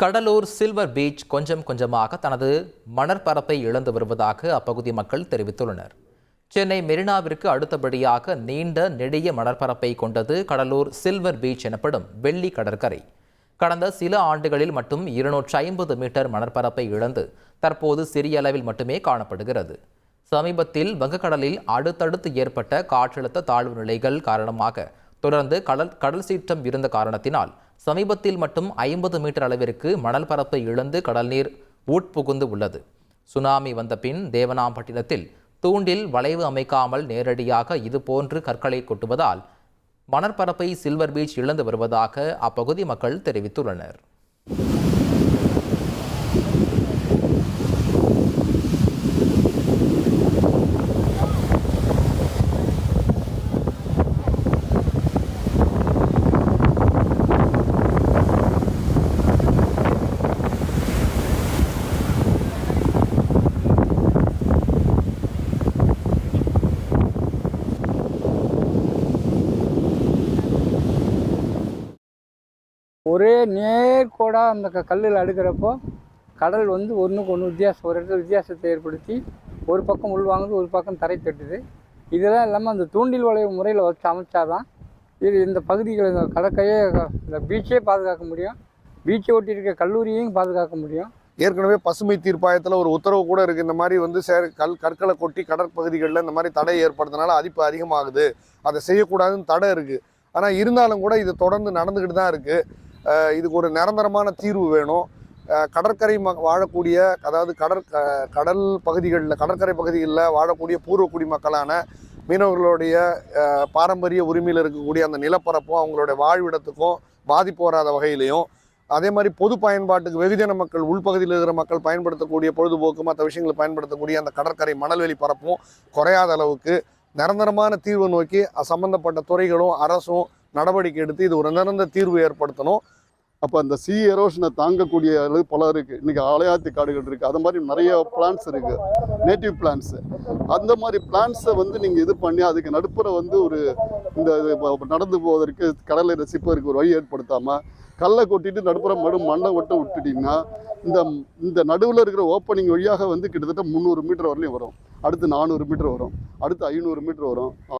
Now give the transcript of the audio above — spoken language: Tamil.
கடலூர் சில்வர் பீச் கொஞ்சம் கொஞ்சமாக தனது மணற்பரப்பை இழந்து வருவதாக அப்பகுதி மக்கள் தெரிவித்துள்ளனர். சென்னை மெரினாவிற்கு அடுத்தபடியாக நீண்ட நெடிய மணற்பரப்பை கொண்டது கடலூர் சில்வர் பீச் எனப்படும் வெள்ளி கடற்கரை. கடந்த சில ஆண்டுகளில் மட்டும் இருநூற்றி ஐம்பது மீட்டர் மணற்பரப்பை இழந்து தற்போது சிறிய அளவில் மட்டுமே காணப்படுகிறது. சமீபத்தில் வங்கக்கடலில் அடுத்தடுத்து ஏற்பட்ட காற்றழுத்த தாழ்வு நிலைகள் காரணமாக தொடர்ந்து கடல் கடல் சீற்றம் இருந்த காரணத்தினால் சமீபத்தில் மட்டும் ஐம்பது மீட்டர் அளவிற்கு மணல் பரப்பை இழந்து கடல் நீர் உட்புகுந்து உள்ளது சுனாமி வந்த பின் தேவனாம்பட்டினத்தில் தூண்டில் வளைவு அமைக்காமல் நேரடியாக இதுபோன்று கற்களை கொட்டுவதால் மணற்பரப்பை சில்வர் பீச் இழந்து வருவதாக அப்பகுதி மக்கள் தெரிவித்துள்ளனர். ஒரே நேர்கோடாக அந்த க கல்லில் அடுக்கிறப்போ கடல் வந்து ஒன்றுக்கு ஒன்று வித்தியாசம் ஒரு இடத்துல வித்தியாசத்தை ஏற்படுத்தி ஒரு பக்கம் உள்வாங்குது ஒரு பக்கம் தரை தட்டுது. இதெல்லாம் இல்லாமல் அந்த தூண்டில் வளைவு முறையில் வச்சு அமைச்சாதான் இது இந்த பகுதிகள் இந்த கடற்கையே இந்த பீச்சே பாதுகாக்க முடியும். பீச்சை ஒட்டி இருக்க கல்லூரியையும் பாதுகாக்க முடியும். ஏற்கனவே பசுமை தீர்ப்பாயத்தில் ஒரு உத்தரவு கூட இருக்குது இந்த மாதிரி வந்து சேர் கல் கற்களை கொட்டி கடற்பகுதிகளில் இந்த மாதிரி தடை ஏற்படுறதுனால அதிப்பு அதிகமாகுது. அதை செய்யக்கூடாதுன்னு தடை இருக்குது ஆனால் இருந்தாலும் கூட இது தொடர்ந்து நடந்துக்கிட்டு தான் இருக்குது இதுக்கு ஒரு நிரந்தரமான தீர்வு வேணும். கடற்கரை ம வாழக்கூடிய அதாவது கடற் கடல் பகுதிகளில் கடற்கரை பகுதிகளில் வாழக்கூடிய பூர்வ குடிமக்களான மீனவர்களுடைய பாரம்பரிய உரிமையில் இருக்கக்கூடிய அந்த நிலப்பரப்பும் அவங்களுடைய வாழ்விடத்துக்கும் பாதிப்பு வராத வகையிலையும் அதே மாதிரி பொது பயன்பாட்டுக்கு வெகுஜன மக்கள் உள்பகுதியில் இருக்கிற மக்கள் பயன்படுத்தக்கூடிய பொழுதுபோக்கு மற்ற விஷயங்களை பயன்படுத்தக்கூடிய அந்த கடற்கரை மணல்வெளி பரப்பும் குறையாத அளவுக்கு நிரந்தரமான தீர்வு நோக்கி சம்பந்தப்பட்ட துறைகளும் அரசும் நடவடிக்கை எடுத்து இது ஒரு நிரந்த தீர்வு ஏற்படுத்தணும். அப்போ அந்த சி எரோஷனை தாங்கக்கூடிய அளவு பல இருக்குது இன்றைக்கி அலையாத்தி காடுகள் இருக்குது அது மாதிரி நிறைய பிளான்ஸ் இருக்குது நேட்டிவ் பிளான்ஸு அந்த மாதிரி பிளான்ஸை வந்து நீங்கள் இது பண்ணி அதுக்கு நடுப்புற வந்து ஒரு இந்த இது நடந்து போவதற்கு கடலை ரசிப்பதற்கு ஒரு வழி ஏற்படுத்தாமல் கல்லை கொட்டிட்டு நடுப்புற மடு மண்ணை ஒட்ட விட்டுட்டிங்கன்னா இந்த இந்த நடுவில் இருக்கிற ஓப்பனிங் வழியாக வந்து கிட்டத்தட்ட முந்நூறு மீட்டர் வரலையும் வரும். அடுத்து நானூறு மீட்டர் வரும். அடுத்து ஐநூறு மீட்டர் வரும்.